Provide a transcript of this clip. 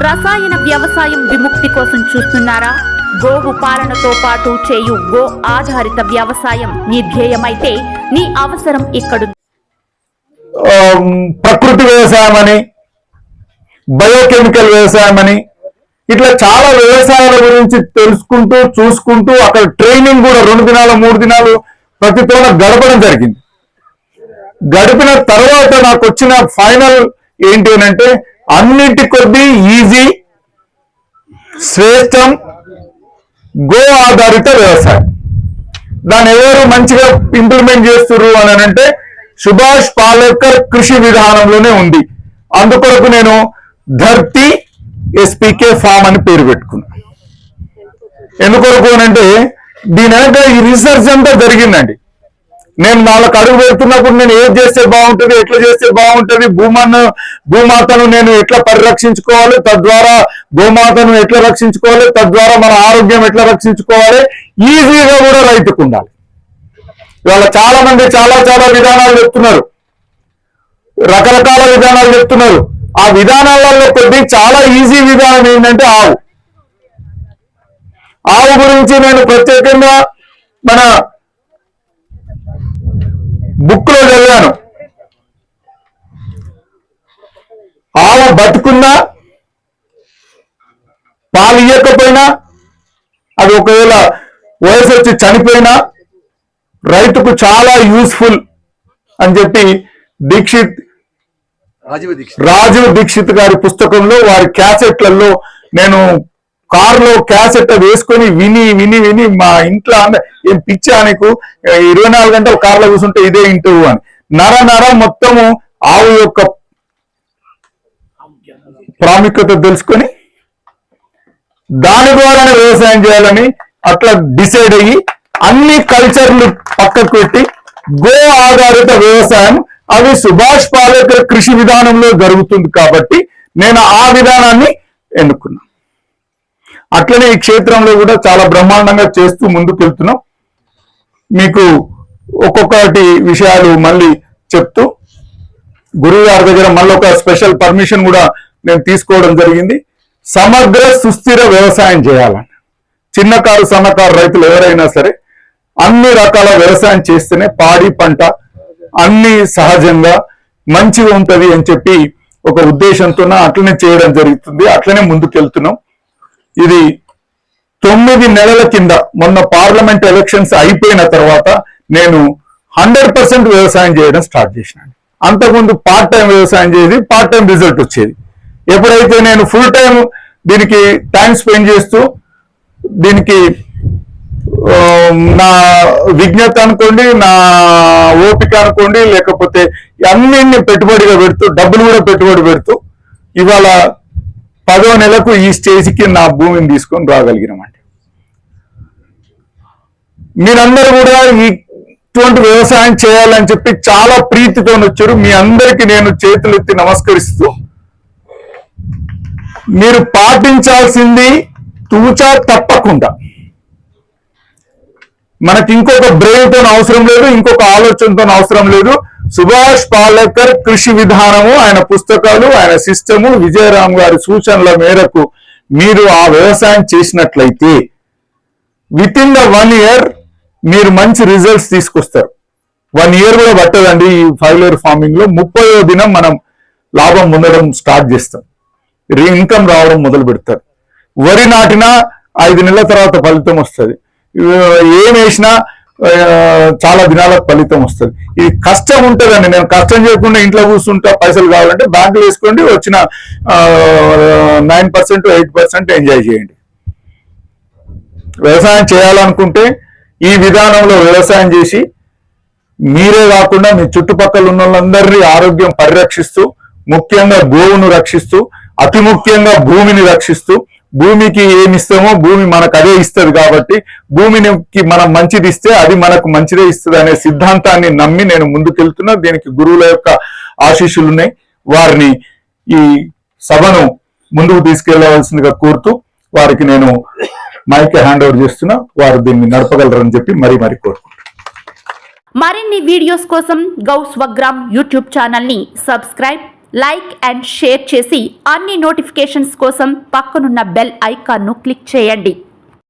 రసాయన వ్యవసాయం విముక్తి కోసం చూస్తున్నారా? గోవు పాలనతో పాటు చేయు గో ఆధారిత వ్యవసాయం నీ ధ్యేయమైతే నీ అవసరం ఇక్కడ ప్రకృతి వ్యవసాయం అని బయోకెమికల్ వ్యవసాయం అని ఇట్లా చాలా వ్యవసాయాల గురించి తెలుసుకుంటూ చూసుకుంటూ అక్కడ ట్రైనింగ్ కూడా రెండు దినాలు మూడు దినాలు ప్రతి తోట గడపడం జరిగింది. గడిపిన తర్వాత నాకు వచ్చిన ఫైనల్ ఏంటి అని అంటే అన్నిటి కొద్దీ ఈజీ శ్రేష్టం గో ఆధారిత వ్యవసాయం. దాన్ని ఎవరు మంచిగా ఇంప్లిమెంట్ చేస్తున్నారు అని అంటే సుభాష్ పాలేకర్ కృషి విధానంలోనే ఉంది. అందుకొరకు నేను ధర్తి ఎస్పీకే ఫామ్ అని పేరు పెట్టుకున్నా. ఎందుకొరకు అని అంటే దీని వెనక ఈ రీసెర్చ్ అంతా జరిగిందండి. నేను నాలుగు అడుగు పెడుతున్నప్పుడు నేను ఏది చేస్తే బాగుంటుంది ఎట్లా చేస్తే బాగుంటుంది భూమను భూమాతను నేను ఎట్లా పరిరక్షించుకోవాలి తద్వారా గోమాతను ఎట్లా రక్షించుకోవాలి తద్వారా మన ఆరోగ్యం ఎట్లా రక్షించుకోవాలి ఈజీగా కూడా రైతుకు ఉండాలి. ఇవాళ చాలా మంది చాలా చాలా విధానాలు చెప్తున్నారు. రకరకాల విధానాలు చెప్తున్నారు. ఆ విధానాలలో కొద్ది చాలా ఈజీ విధానం ఏంటంటే ఆవు. ఆవు గురించి నేను ప్రత్యేకంగా మన బుక్లో చదివాను. ఆవు బతుకున్నా పాలు ఇవ్వకపోయినా అది ఒకవేళ వయసు వచ్చి చనిపోయినా రైతుకు చాలా యూస్ఫుల్ అని చెప్పి దీక్షిత్ రాజీవ్ దీక్షిత్. రాజీవ్ దీక్షిత్ గారి పుస్తకంలో వారి క్యాసెట్లలో నేను కారులో క్యాసెట్ వేసుకొని విని విని విని మా ఇంట్లో ఏం పిచ్చా నీకు? ఇరవై నాలుగు గంటలు కారులో కూర్చుంటే ఇదే ఇంటర్వ్యూ అని. నర నర మొత్తము ఆవు యొక్క ప్రాముఖ్యత తెలుసుకొని దాని ద్వారానే వ్యవసాయం చేయాలని అట్లా డిసైడ్ అయ్యి అన్ని కల్చర్లు పక్కకు పెట్టి గో ఆధారిత వ్యవసాయం. అవి సుభాష్ పాలేకర్ కృషి విధానంలో జరుగుతుంది కాబట్టి నేను ఆ విధానాన్ని ఎన్నుకున్నాను అట్లనే ఈ క్షేత్రంలో కూడా చాలా బ్రహ్మాండంగా చేస్తూ ముందుకు వెళ్తున్నాం మీకు ఒక్కొక్కటి విషయాలు మళ్ళీ చెప్తూ గురువు గారి దగ్గర మళ్ళీ ఒక స్పెషల్ పర్మిషన్ కూడా నేను తీసుకోవడం జరిగింది. సమగ్ర సుస్థిర వ్యవసాయం చేయాలని. చిన్నకారు సన్నకారు రైతులు ఎవరైనా సరే అన్ని రకాల వ్యవసాయం చేస్తేనే పాడి పంట అన్ని సహజంగా మంచిగా ఉంటుంది అని చెప్పి ఒక ఉద్దేశంతో అట్లనే చేయడం జరుగుతుంది. అట్లనే ముందుకెళ్తున్నాం. ఇది తొమ్మిది నెలల కింద మొన్న పార్లమెంట్ ఎలక్షన్స్ అయిపోయిన తర్వాత నేను హండ్రెడ్ పర్సెంట్ వ్యవసాయం చేయడం స్టార్ట్ చేసినాను. అంతకుముందు పార్ట్ టైం వ్యవసాయం చేసి పార్ట్ టైం రిజల్ట్ వచ్చేది. ఎప్పుడైతే నేను ఫుల్ టైం దీనికి టైం స్పెండ్ చేస్తూ దీనికి నా విజ్ఞత అనుకోండి నా ఓపిక అనుకోండి లేకపోతే అన్నింటిని పెట్టుబడిగా పెడుతూ డబ్బులు కూడా పెట్టుబడి పెడుతూ ఇవాళ పదో నెలకు ఈ స్టేజ్కి నా భూమిని తీసుకొని రాగలిగినామండి. మీరందరూ కూడా ఇటువంటి వ్యవసాయం చేయాలని చెప్పి చాలా ప్రీతితో వచ్చారు. మీ అందరికి నేను చేతులెత్తి నమస్కరిస్తూ మీరు పాటించాల్సింది తూచా తప్పకుండా. మనకి ఇంకొక బ్రెయిన్తో అవసరం లేదు ఇంకొక ఆలోచనతో అవసరం లేదు. సుభాష్ పాలేకర్ కృషి విధానము ఆయన పుస్తకాలు ఆయన సిస్టము విజయరామ్ గారి సూచనల మేరకు మీరు ఆ వ్యవసాయం చేసినట్లయితే with in the one year మీరు మంచి రిజల్ట్స్ తీసుకొస్తారు. వన్ ఇయర్ కూడా పట్టదండి ఈ ఫైవ్ ఇయర్ ఫార్మింగ్లో. ముప్పయో దినం మనం లాభం పొందడం స్టార్ట్ చేస్తాం. ఇన్కమ్ రావడం మొదలు పెడతారు. వరి నాటినా ఐదు నెలల తర్వాత ఫలితం వస్తుంది. ఏం వేసినా చాలా దినాలకు ఫలితం వస్తుంది. ఇది కష్టం ఉంటుందండి. నేను కష్టం చేయకుండా ఇంట్లో కూర్చుంటా పైసలు కావాలంటే బ్యాంకులు వేసుకోండి వచ్చిన nine percent eight percent enjoy చేయండి. వ్యవసాయం చేయాలనుకుంటే ఈ విధానంలో వ్యవసాయం చేసి మీరే కాకుండా మీ చుట్టుపక్కల ఉన్న వాళ్ళందరినీ ఆరోగ్యం పరిరక్షిస్తూ ముఖ్యంగా గోవును రక్షిస్తూ అతి ముఖ్యంగా భూమిని రక్షిస్తూ భూమికి ఏమి ఇస్తామో భూమి మనకు అదే ఇస్తుంది కాబట్టి భూమికి మనం మంచిది ఇస్తే అది మనకు మంచిదే ఇస్తుంది అనే సిద్ధాంతాన్ని నమ్మి నేను ముందుకెళ్తున్నా. దీనికి గురువుల యొక్క ఆశీస్సులు ఉన్నాయి వారిని ఈ సభను ముందుకు తీసుకెళ్ళవలసిందిగా కోరుతూ వారికి నేను మైక్ హ్యాండ్ ఓవర్ చేస్తున్నా. వారు దీన్ని నడపగలరని చెప్పి మరీ మరీ కోరుకుంటున్నాను మరిన్ని వీడియోస్ కోసం గౌ స్వగ్రామ్ యూట్యూబ్ ఛానల్ని సబ్స్క్రైబ్ లైక్ అండ్ షేర్ చేసి అన్ని నోటిఫికేషన్స్ కోసం పక్కనున్న బెల్ ఐకాన్ను క్లిక్ చేయండి.